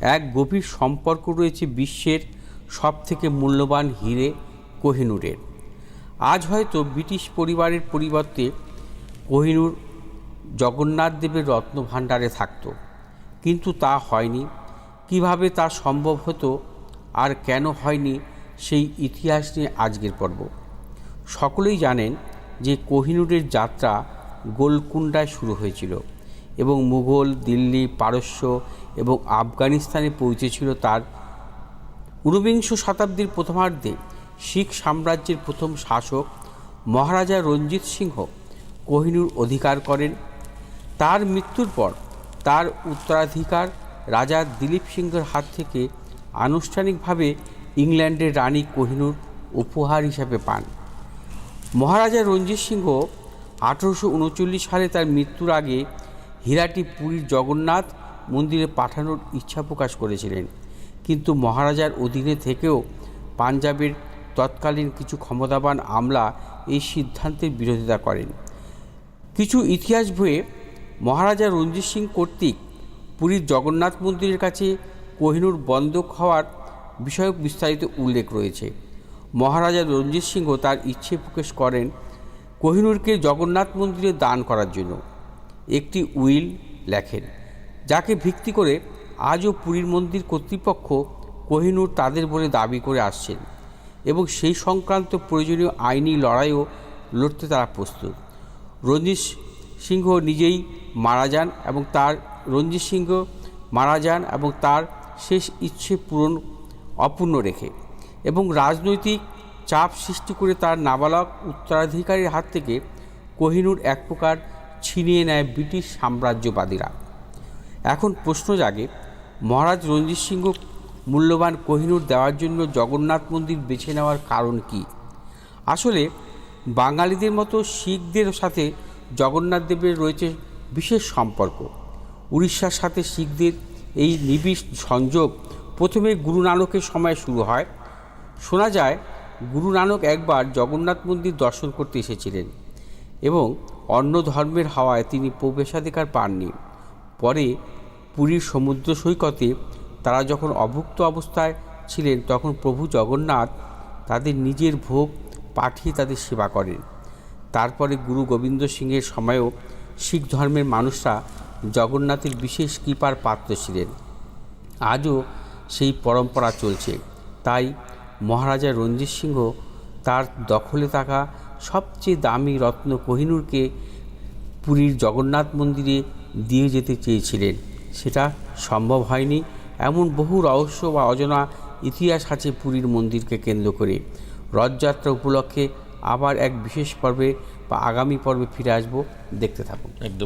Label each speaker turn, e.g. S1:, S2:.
S1: এক গভীর সম্পর্ক রয়েছে বিশ্বের সবথেকে মূল্যবান হিরে কোহিনুরের। আজ হয়তো ব্রিটিশ পরিবারের পরিবর্তে কোহিনুর জগন্নাথ দেবের রত্নভাণ্ডারে থাকত। কিন্তু তা হয়নি। কীভাবে তা সম্ভব হতো আর কেন হয়নি সেই ইতিহাস নিয়ে আজকের পর্ব। সকলেই জানেন যে কোহিনুরের যাত্রা গোলকুণ্ডায় শুরু হয়েছিল। এবং মুঘল, দিল্লি, পারস্য এবং আফগানিস্তানে পৌঁছেছিল তার ঊনবিংশ শতাব্দীর প্রথমার্ধে শিখ সাম্রাজ্যের প্রথম শাসক মহারাজা রঞ্জিত সিংহ কোহিনুর অধিকার করেন। তার মৃত্যুর পর তার উত্তরাধিকার রাজা দিলীপ সিংহের হাত থেকে আনুষ্ঠানিকভাবে ইংল্যান্ডের রানী কোহিনুর উপহার হিসাবে পান। মহারাজা রঞ্জিত সিংহ আঠেরোশো উনচল্লিশ সালে তার মৃত্যুর আগে হীরাটি পুরীর জগন্নাথ মন্দিরে পাঠানোর ইচ্ছা প্রকাশ করেছিলেন। কিন্তু মহারাজার অধীনে থেকেও পাঞ্জাবের তৎকালীন কিছু ক্ষমতাবান আমলা এই সিদ্ধান্তের বিরোধিতা করেন। কিছু ইতিহাস বইয়ে মহারাজা রঞ্জিত সিং কর্তৃক পুরীর জগন্নাথ মন্দিরের কাছে কোহিনুর বন্ধক হওয়ার বিষয়ক বিস্তারিত উল্লেখ রয়েছে। মহারাজা রঞ্জিত সিংহ তার ইচ্ছে প্রকাশ করেন কোহিনুরকে জগন্নাথ মন্দিরে দান করার জন্য। একটি উইল লেখেন, যাকে ভিত্তি করে আজও পুরীর মন্দির কর্তৃপক্ষ কোহিনুর তাদের বলে দাবি করে আসছেন এবং সেই সংক্রান্ত প্রয়োজনীয় আইনি লড়াইও লড়তে তারা প্রস্তুত। রঞ্জিত সিংহ নিজেই মারা যান এবং তার, রঞ্জিত সিংহ মারা যান এবং তার শেষ ইচ্ছে পূরণ অপূর্ণ রেখে এবং রাজনৈতিক চাপ সৃষ্টি করে তার নাবালক উত্তরাধিকারীর হাত থেকে কোহিনুর এক প্রকার ছিনিয়ে নেয় ব্রিটিশ সাম্রাজ্যবাদীরা। এখন প্রশ্ন জাগে, মহারাজ রঞ্জিত সিংহ মূল্যবান কোহিনুর দেওয়ার জন্য জগন্নাথ মন্দির বেছে নেওয়ার কারণ কি? আসলে, বাঙালিদের মতো শিখদের সাথে জগন্নাথ দেবের রয়েছে বিশেষ সম্পর্ক। উড়িষ্যার সাথে শিখদের এই নিবিড় সংযোগ প্রথমে গুরু নানকের সময় শুরু হয়। শোনা যায়, গুরু নানক একবার জগন্নাথ মন্দির দর্শন করতে এসেছিলেন এবং অন্য ধর্মের হাওয়ায় তিনি প্রবেশাধিকার পাননি। পরে পুরীর সমুদ্র সৈকতে তারা যখন অভুক্ত অবস্থায় ছিলেন, তখন প্রভু জগন্নাথ তাদের নিজের ভোগ পাঠিয়ে তাদের সেবা করেন। তারপরে গুরু গোবিন্দ সিংয়ের সময়েও শিখ ধর্মের মানুষরা জগন্নাথের বিশেষ কৃপার পাত্র ছিলেন। আজও সেই পরম্পরা চলছে। তাই মহারাজা রঞ্জিত সিংহ তার দখলে থাকা সবচেয়ে দামি রত্ন কোহিনুরকে পুরীর জগন্নাথ মন্দিরে দিয়ে যেতে চেয়েছিলেন। সেটা সম্ভব হয়নি। এমন বহু রহস্য বা অজানা ইতিহাস আছে পুরীর মন্দিরকে কেন্দ্র করে। রথযাত্রা উপলক্ষে আবার এক বিশেষ পর্বে বা আগামী পর্বে ফিরে আসব। দেখতে থাকুন।
S2: একদম।